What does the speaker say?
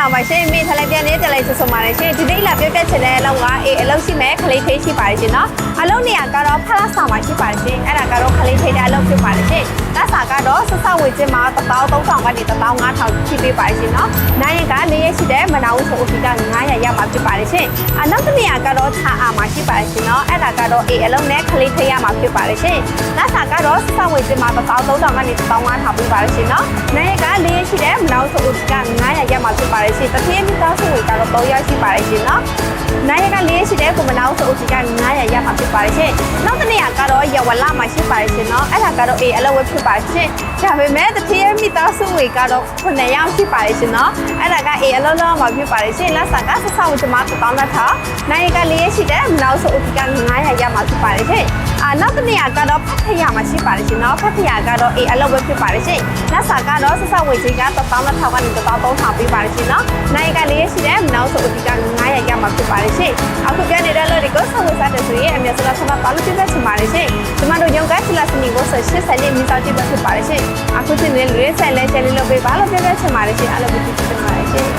လာပါရှင်မိထလိုက်ပြန်နေတယ်လိုက်ဆွဆုံးပါတယ်ရှင်ဒီနေ့လာပြပြချင်တဲ့အလုပ်ကအေးအလုပ်ရှိမယ်ခလေးသေးရှိပါတယ်ရှင်နော်အလုပ်နေရာကတော့ဖလားစာမှာရှိပါတယ်ရှင်အဲ့ဒါကတော့ခလေးသေးတဲ့အလုပ်ဖြစ်ပါတယ်ရှင်လက်စာကတော့ဆက်ဆက်ဝေချင်းမှာ13000ကနေ15000ရှိပေးပါတယ်ရှင်နော်နိုင်ရကလေးရရှိတဲ့မနာဘူးဆိုအဖီက900ရမှာဖြစ်ပါတယ်ရှင်အနောက်တစ်နေရာကတော့ချာအာမှာရှိပါတယ်ရှင်နော်အဲ့ဒါကတော့အေးအလုပ်နဲ့ခလေးသေးရမှာဖြစ်ပါတယ်ရှင်လက်စာကတော့ဆက်ဆက်ဝေချင်းမှာ13000ကနေ15000ပေးပါတယ်ရှင်နော် ပါတယ်ရှင်တတိယမိသားစုဝင်ကတော့3ရောက်ရှိပါတယ်ရှင်နော်နိုင်ရက လေးရရှိတဲ့ကိုမနာဘူးဆိုအဖီက900ရမှာဖြစ်ပါတယ်ရှင်နောက်တစ်နေရာကတော့ရဝလာမှာရှိပါတယ်ရှင်နော်အဲ့ဒါကတော့အေးအလုပ်ဝဲဖြစ်ပါတယ်ရှင်ဒါပေမဲ့တတိယမိသားစုဝင်ကတော့9ရောက်ရှိပါတယ်ရှင်နော်အဲ့ဒါကအေးအလုပ်လုပ်မှာဖြစ်ပါတယ်ရှင်လက်စာကဆက်ဆောက်ဝင်ချမှာ1000လက်ထားနိုင်ရကလေးရရှိတဲ့မနာဘူးဆိုအဖီက900ရမှာဖြစ်ပါတယ်ရှင်အာနောက်တစ်နေရာကတော့ဖတ်ထရမှာရှိပါတယ်ရှင်နော်ဖတ်ထရကတော့အေးအလုပ်ဝဲဖြစ်ပါတယ်ရှင်လက်စာကတော့ဆက်ဆောက်ဝင်ချက1000လက်ထားကနေ1000ပေးပါတယ်ရှင်နော်နိုင်ရကလေးရရှိတဲ့မနာဘူးဆိုအဖီက900ရမှာဖြစ် ပါတယ်ရှင်အခုပြနေတဲ့လို့ဒီကိုဆောက်ဝဲစားတယ်ဆိုရင်အမြဲတမ်းဆက်ပါလို့ပြပြချင်ပါတယ်ရှင်ကျမတို့ရုံကချလာစနီကိုဆက်ရှစ်ဆယ်နှစ်မိသားစုဖြစ်ပါတယ်ရှင်အခုချိန်နဲ့လွေးဆိုင်လဲချယ်လေးလုပ်ပေးပါလို့ပြပြချင်ပါတယ်ရှင်အားလုံးပြပြချင်ပါတယ်ရှင်